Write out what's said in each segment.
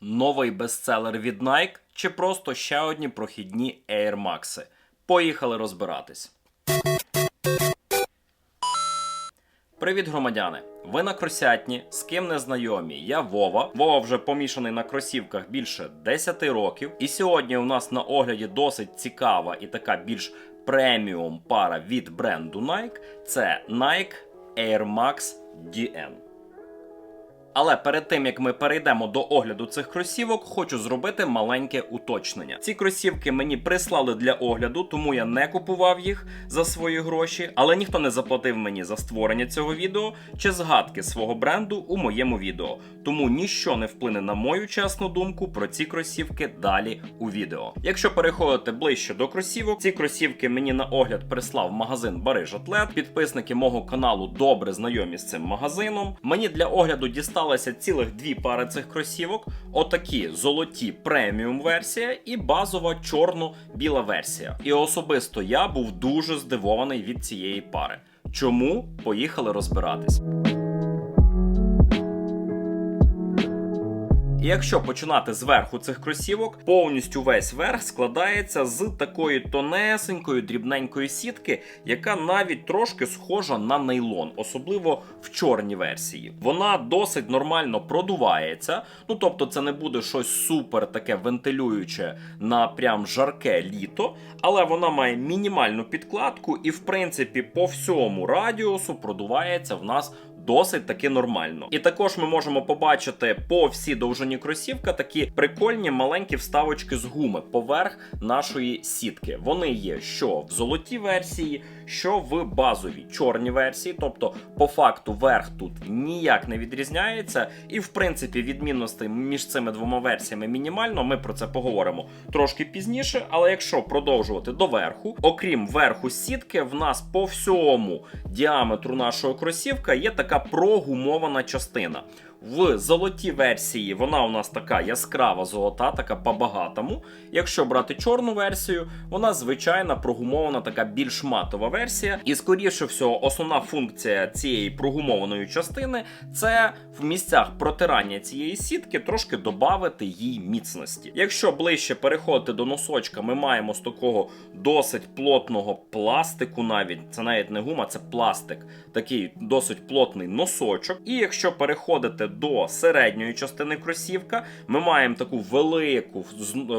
Новий бестселер від Nike чи просто ще одні прохідні Air Max? Поїхали розбиратись. Привіт, громадяни! Ви на кросятні, з ким не знайомі. Я Вова. Вова вже помішаний на кросівках більше 10 років. І сьогодні у нас на огляді досить цікава і така більш преміум пара від бренду Nike. Це Nike Air Max DN. Але перед тим як ми перейдемо до огляду цих кросівок, хочу зробити маленьке уточнення. Ці кросівки мені прислали для огляду, тому я не купував їх за свої гроші, але ніхто не заплатив мені за створення цього відео чи згадки свого бренду у моєму відео. Тому ніщо не вплине на мою чесну думку про ці кросівки далі у відео. Якщо переходити ближче до кросівок, ці кросівки мені на огляд прислав магазин Бариж Атлет. Підписники мого каналу добре знайомі з цим магазином. Мені для огляду дісталося цілих дві пари цих кросівок: отакі золоті преміум версія і базова чорно-біла версія. І особисто я був дуже здивований від цієї пари. Чому поїхали розбиратись? І якщо починати зверху цих кросівок, повністю весь верх складається з такої тонесенької дрібненької сітки, яка навіть трошки схожа на нейлон, особливо в чорній версії. Вона досить нормально продувається. Ну тобто, це не буде щось супер таке вентилююче на прям жарке літо, але вона має мінімальну підкладку, і в принципі по всьому радіусу продувається в нас досить таки нормально. І також ми можемо побачити по всій довжині кросівка такі прикольні маленькі вставочки з гуми поверх нашої сітки. Вони є що в золотій версії, що в базовій чорній версії. Тобто, по факту, верх тут ніяк не відрізняється, і в принципі відмінностей між цими двома версіями мінімально. Ми про це поговоримо трошки пізніше. Але якщо продовжувати до верху, окрім верху сітки, в нас по всьому діаметру нашого кросівка є така прогумована частина. В золотій версії вона у нас така яскрава золота, така по-багатому. Якщо брати чорну версію, вона звичайна прогумована, така більш матова версія. І скоріше всього, основна функція цієї прогумованої частини це в місцях протирання цієї сітки трошки додати їй міцності. Якщо ближче переходити до носочка, ми маємо з такого досить плотного пластику, навіть це навіть не гума, це пластик, такий досить плотний носочок. І якщо переходити до середньої частини кросівка, ми маємо таку велику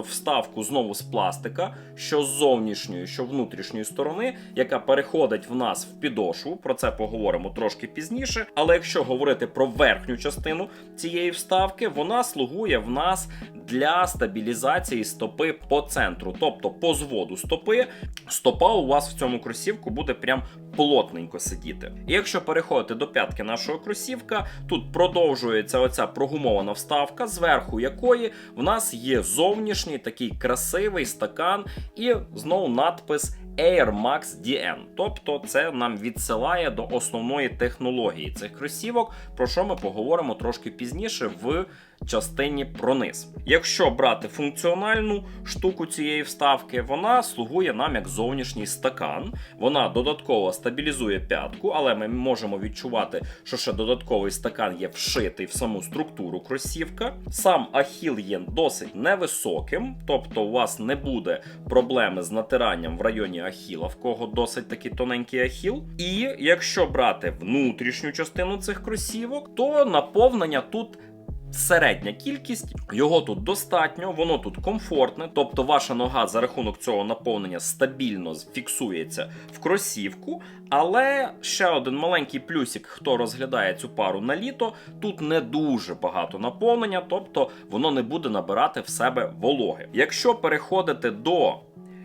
вставку знову з пластика, що з зовнішньої, що внутрішньої сторони, яка переходить в нас в підошву. Про це поговоримо трошки пізніше. Але якщо говорити про верхню частину цієї вставки, вона слугує в нас для стабілізації стопи по центру, тобто по зводу стопи, стопа у вас в цьому кросівку буде прям плотненько сидіти. І якщо переходити до п'ятки нашого кросівка, тут продовжується оця прогумована вставка, зверху якої в нас є зовнішній такий красивий стакан, і знову надпис. Air Max DN. Тобто це нам відсилає до основної технології цих кросівок, про що ми поговоримо трошки пізніше в частині про низ. Якщо брати функціональну штуку цієї вставки, вона слугує нам як зовнішній стакан. Вона додатково стабілізує п'ятку, але ми можемо відчувати, що ще додатковий стакан є вшитий в саму структуру кросівка. Сам ахіл є досить невисоким, тобто у вас не буде проблеми з натиранням в районі ахіла, в кого досить такий тоненький ахіл. І якщо брати внутрішню частину цих кросівок, то наповнення тут. Середня кількість, його тут достатньо, воно тут комфортне, тобто ваша нога за рахунок цього наповнення стабільно фіксується в кросівку. Але ще один маленький плюсик, хто розглядає цю пару на літо, тут не дуже багато наповнення, тобто воно не буде набирати в себе вологи. Якщо переходити до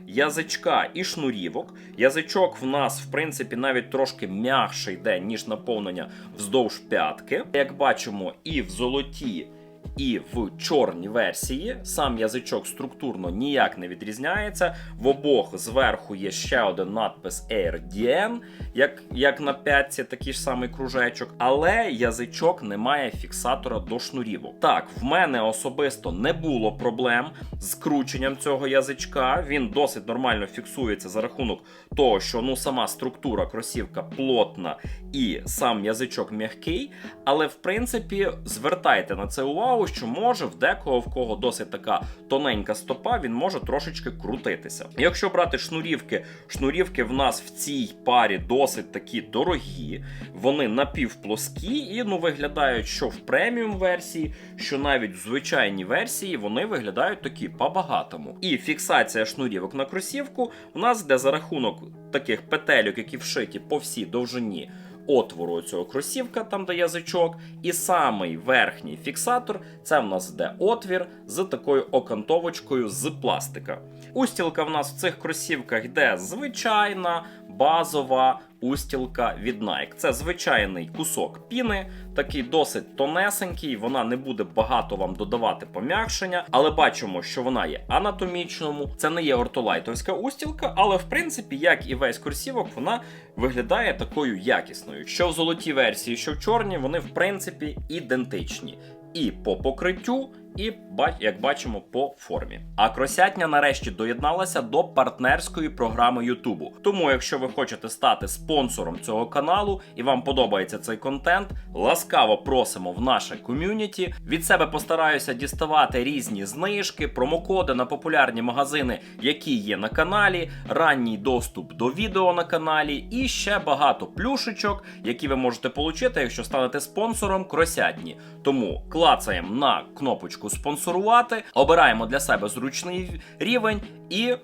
язичка і шнурівок. Язичок в нас, в принципі, навіть трошки м'якший йде, ніж наповнення вздовж п'ятки. Як бачимо, і в золоті. І в чорній версії сам язичок структурно ніяк не відрізняється. В обох зверху є ще один надпис AirDN, як як на п'ятці, такий ж самий кружечок, але язичок не має фіксатора до шнурівок. Так, в мене особисто не було проблем скрученням цього язичка. Він досить нормально фіксується за рахунок того, що ну сама структура кросівка плотна і сам язичок м'який. Але в принципі звертайте на це увагу, що може в декого в кого досить така тоненька стопа, він може трошечки крутитися. Якщо брати шнурівки, шнурівки в нас в цій парі досить такі дорогі, вони напівплоскі і ну виглядають, що в преміум версії, що навіть в звичайній версії вони виглядають такі по-багатому. І фіксація шнурівок на кросівку у нас йде за рахунок таких петельок, які вшиті по всій довжині отвору цього кросівка, там де язичок, і самий верхній фіксатор це в нас йде отвір з такою окантовочкою з пластика. Устілка в нас в цих кросівках йде звичайна, базова устілка від Nike. Це звичайний кусок піни, такий досить тонесенький, вона не буде багато вам додавати пом'якшення, але бачимо, що вона є анатомічному. Це не є ортолайтовська устілка, але в принципі, як і весь кросівок, вона виглядає такою якісною. Що в золотій версії, що в чорній, вони в принципі ідентичні. І по покриттю, і як бачимо, по формі. А кросятня нарешті доєдналася до партнерської програми Ютубу. Тому, якщо ви хочете стати спонсором цього каналу і вам подобається цей контент, ласкаво просимо в наше ком'юніті. Від себе постараюся діставати різні знижки, промокоди на популярні магазини, які є на каналі, ранній доступ до відео на каналі і ще багато плюшечок, які ви можете отримати, якщо станете спонсором кросятні. Тому клацаємо на кнопочку спонсорувати, обираємо для себе зручний рівень і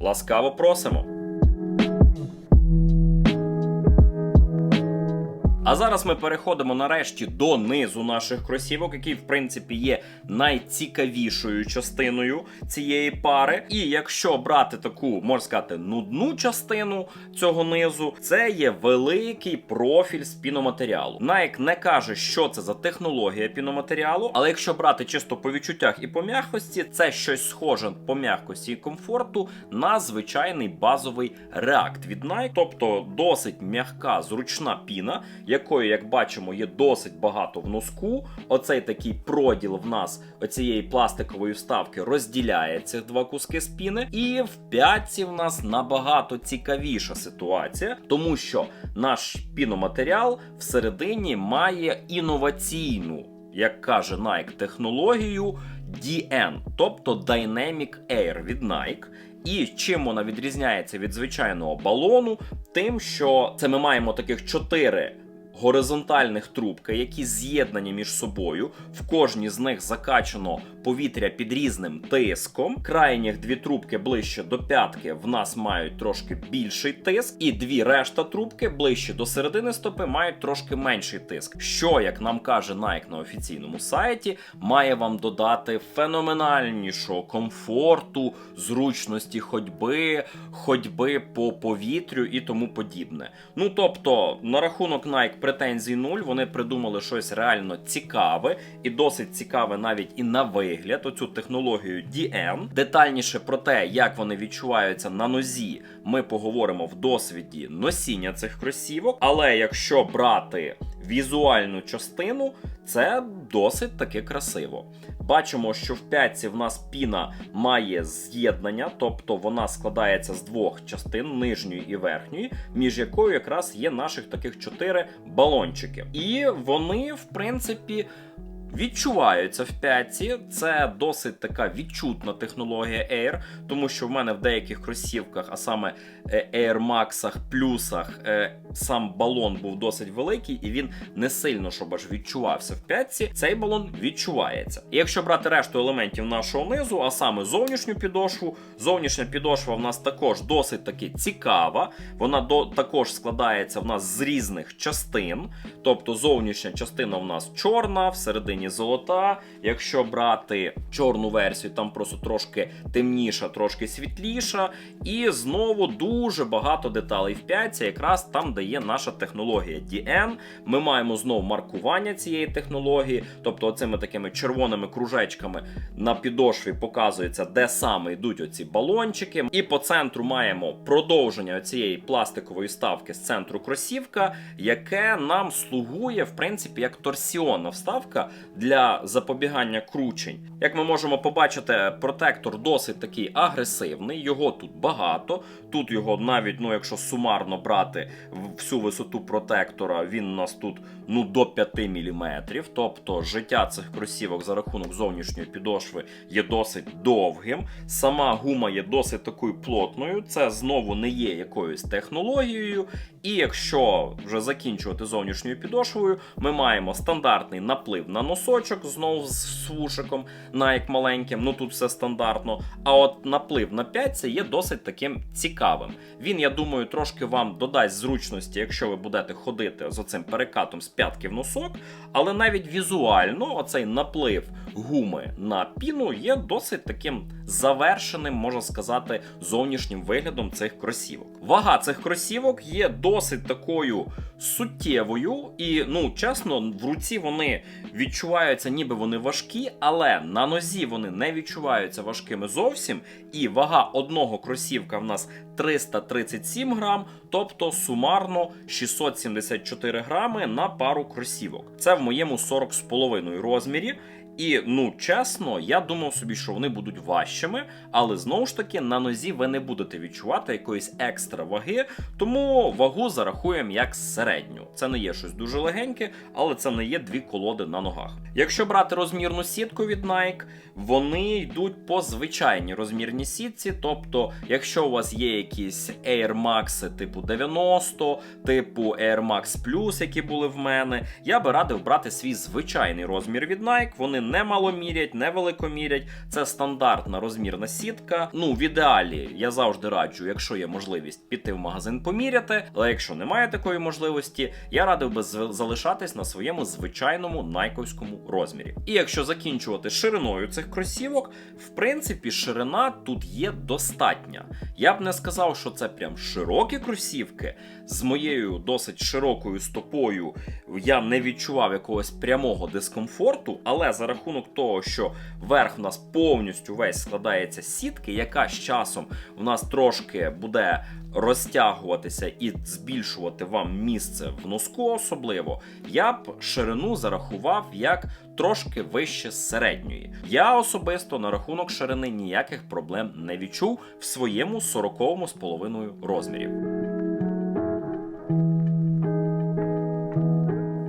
ласкаво просимо. А зараз ми переходимо нарешті до низу наших кросівок, який в принципі є найцікавішою частиною цієї пари. І якщо брати таку, можна сказати, нудну частину цього низу, це є великий профіль з піноматеріалу. Nike не каже, що це за технологія піноматеріалу, але якщо брати чисто по відчуттях і по м'якості, це щось схоже по м'якості і комфорту на звичайний базовий реакт від Nike, тобто досить м'яка, зручна піна якої, як бачимо, є досить багато в носку. Оцей такий проділ в нас оцієї пластикової вставки розділяє ці два куски спіни. І в п'ятці в нас набагато цікавіша ситуація, тому що наш піноматеріал всередині має інноваційну, як каже Nike, технологію DN, тобто Dynamic Air від Nike. І чим вона відрізняється від звичайного балону, тим, що це ми маємо таких чотири горизонтальних трубки, які з'єднані між собою. В кожній з них закачано повітря під різним тиском. Крайніх дві трубки ближче до п'ятки в нас мають трошки більший тиск, і дві решта трубки ближче до середини стопи мають трошки менший тиск. Що, як нам каже Nike на офіційному сайті, має вам додати феноменальнішого комфорту, зручності ходьби, ходьби по повітрю і тому подібне. Ну тобто, на рахунок Nike претензій нуль, вони придумали щось реально цікаве і досить цікаве навіть і на вигляд. Оцю технологію DN. Детальніше про те, як вони відчуваються на нозі, ми поговоримо в досвіді носіння цих кросівок. Але якщо брати візуальну частину, це досить таки красиво. Бачимо, що в п'ятці в нас піна має з'єднання, тобто вона складається з двох частин нижньої і верхньої, між якою якраз є наших таких чотири балончики. І вони, в принципі. Відчуваються в п'ятці, це досить така відчутна технологія Air, тому що в мене в деяких кросівках, а саме е, Air Max плюсах, е, сам балон був досить великий, і він не сильно, щоб аж відчувався в п'ятці. Цей балон відчувається. І якщо брати решту елементів нашого низу, а саме зовнішню підошву, зовнішня підошва в нас також досить таки цікава. Вона до також складається в нас з різних частин. Тобто зовнішня частина в нас чорна, всередині золота. Якщо брати чорну версію, там просто трошки темніша, трошки світліша. І знову дуже багато деталей в п'ятці, якраз там, де є наша технологія DN. Ми маємо знову маркування цієї технології, тобто оцими такими червоними кружечками на підошві показується, де саме йдуть оці балончики. І по центру маємо продовження цієї пластикової ставки з центру кросівка, яке нам слугує, в принципі, як торсіонна вставка для запобігання кручень. Як ми можемо побачити, протектор досить такий агресивний, його тут багато. Тут його навіть, ну якщо сумарно брати всю висоту протектора, він у нас тут ну до 5 мм. Тобто життя цих кросівок за рахунок зовнішньої підошви є досить довгим. Сама гума є досить такою плотною. Це знову не є якоюсь технологією. І якщо вже закінчувати зовнішньою підошвою, ми маємо стандартний наплив на носочок, знову з свушиком, Nike маленьким, ну тут все стандартно. А от наплив на 5 це є досить таким цікавим. Він, я думаю, трошки вам додасть зручності, якщо ви будете ходити з оцим перекатом з п'ятки в носок, але навіть візуально оцей наплив гуми на піну є досить таким завершеним, можна сказати, зовнішнім виглядом цих кросівок. Вага цих кросівок є досить такою суттєвою, і ну чесно, в руці вони відчуваються, ніби вони важкі, але на нозі вони не відчуваються важкими зовсім. І вага одного кросівка в нас 337 грам, тобто сумарно 674 грами на пару кросівок. Це в моєму 40,5 розмірі. І ну чесно, я думав собі, що вони будуть важчими, але знову ж таки на нозі ви не будете відчувати якоїсь екстра ваги, тому вагу зарахуємо як середню. Це не є щось дуже легеньке, але це не є дві колоди на ногах. Якщо брати розмірну сітку від Nike, вони йдуть по звичайній розмірній сітці. Тобто, якщо у вас є якісь Air Max типу 90, типу Air Max Plus, які були в мене, я би радив брати свій звичайний розмір від Nike. Вони не маломірять, не великомірять. Це стандартна розмірна сітка. Ну, в ідеалі я завжди раджу, якщо є можливість піти в магазин поміряти. Але якщо немає такої можливості, я радив би залишатись на своєму звичайному найковському розмірі. І якщо закінчувати шириною цих кросівок, в принципі, ширина тут є достатня. Я б не сказав, що це прям широкі кросівки. З моєю досить широкою стопою я не відчував якогось прямого дискомфорту, але за рахунок того, що верх у нас повністю весь складається з сітки, яка з часом у нас трошки буде розтягуватися і збільшувати вам місце в носку, особливо, я б ширину зарахував як трошки вище середньої. Я особисто на рахунок ширини ніяких проблем не відчув в своєму 40 з половиною розмірі.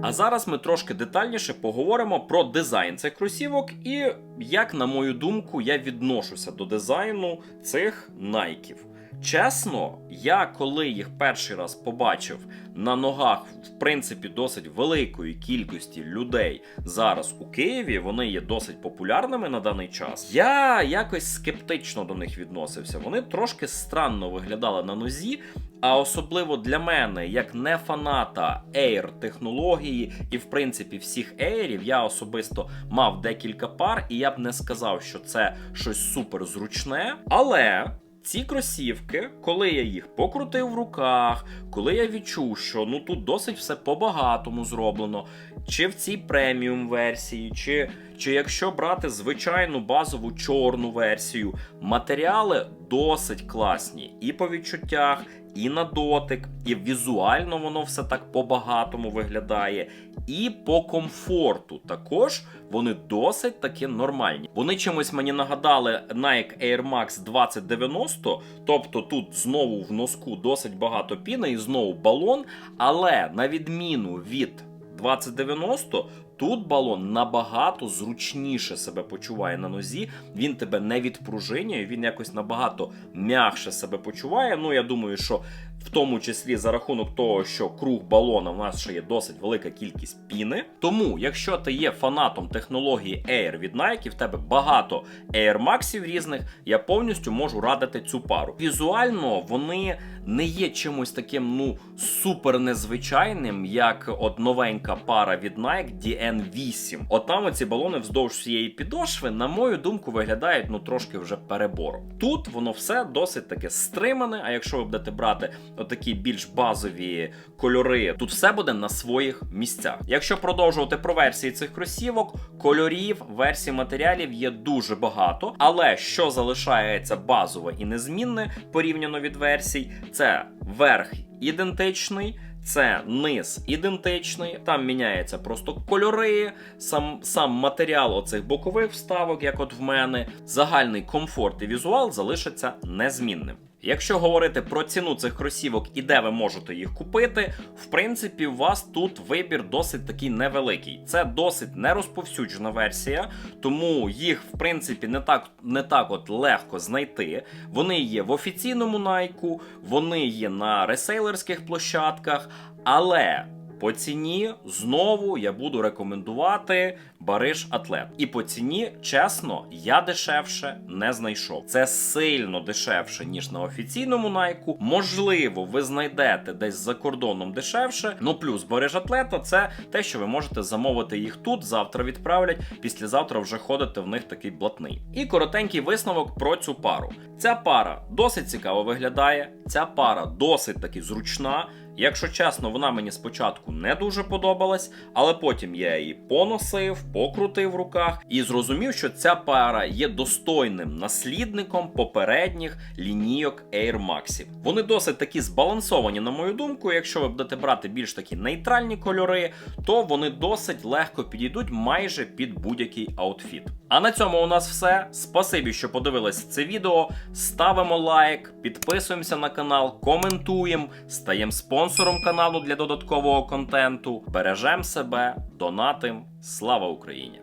А зараз ми трошки детальніше поговоримо про дизайн цих кросівок і як, на мою думку, я відношуся до дизайну цих найків. Чесно, я коли їх перший раз побачив на ногах, в принципі, досить великої кількості людей зараз у Києві, вони є досить популярними на даний час. Я якось скептично до них відносився. Вони трошки странно виглядали на нозі. А особливо для мене, як не фаната Air технології, і в принципі всіх Airів, я особисто мав декілька пар, і я б не сказав, що це щось супер зручне. Але ці кросівки, коли я їх покрутив в руках, коли я відчув, що ну тут досить все по-багатому зроблено, чи в цій преміум версії, чи, чи якщо брати звичайну базову чорну версію, матеріали досить класні і по відчуттях, і на дотик, і візуально воно все так по-багатому виглядає, і по комфорту також вони досить таки нормальні. Вони чимось мені нагадали Nike Air Max 2090, тобто тут знову в носку досить багато піни і знову балон, але на відміну від 2090, тут балон набагато зручніше себе почуває на нозі. Він тебе не відпружинює, він якось набагато м'якше себе почуває. Ну, я думаю, що в тому числі за рахунок того, що круг балона в нас ще є досить велика кількість піни. Тому, якщо ти є фанатом технології Air від Nike, в тебе багато Air Maxів різних, я повністю можу радити цю пару. Візуально вони не є чимось таким, ну супер незвичайним, як от новенька пара від Nike DN8. От там оці балони вздовж всієї підошви, на мою думку, виглядають ну трошки вже перебором. Тут воно все досить таке стримане. А якщо ви будете брати отакі більш базові кольори, тут все буде на своїх місцях. Якщо продовжувати про версії цих кросівок, кольорів, версій матеріалів є дуже багато, але що залишається базове і незмінне порівняно від версій, це верх ідентичний. Це низ ідентичний, там міняється просто кольори, сам, сам матеріал оцих бокових вставок, як от в мене, загальний комфорт і візуал залишаться незмінним. Якщо говорити про ціну цих кросівок і де ви можете їх купити, в принципі, у вас тут вибір досить такий невеликий. Це досить нерозповсюджена версія, тому їх, в принципі, не так, не так от легко знайти. Вони є в офіційному найку, вони є на ресейлерських площадках, але. По ціні знову я буду рекомендувати Бариш Атлет. І по ціні, чесно, я дешевше не знайшов. Це сильно дешевше, ніж на офіційному найку. Можливо, ви знайдете десь за кордоном дешевше. Ну плюс Бариш Атлета це те, що ви можете замовити їх тут, завтра відправлять, післязавтра вже ходите в них такий блатний. І коротенький висновок про цю пару. Ця пара досить цікаво виглядає. Ця пара досить таки зручна. Якщо чесно, вона мені спочатку не дуже подобалась, але потім я її поносив, покрутив в руках і зрозумів, що ця пара є достойним наслідником попередніх лінійок Air Max. Вони досить такі збалансовані, на мою думку. Якщо ви будете брати більш такі нейтральні кольори, то вони досить легко підійдуть майже під будь-який аутфіт. А на цьому у нас все. Спасибі, що подивились це відео. Ставимо лайк, підписуємося на канал, коментуємо, стаємо спонсором каналу для додаткового контенту. Бережем себе, донатим. Слава Україні!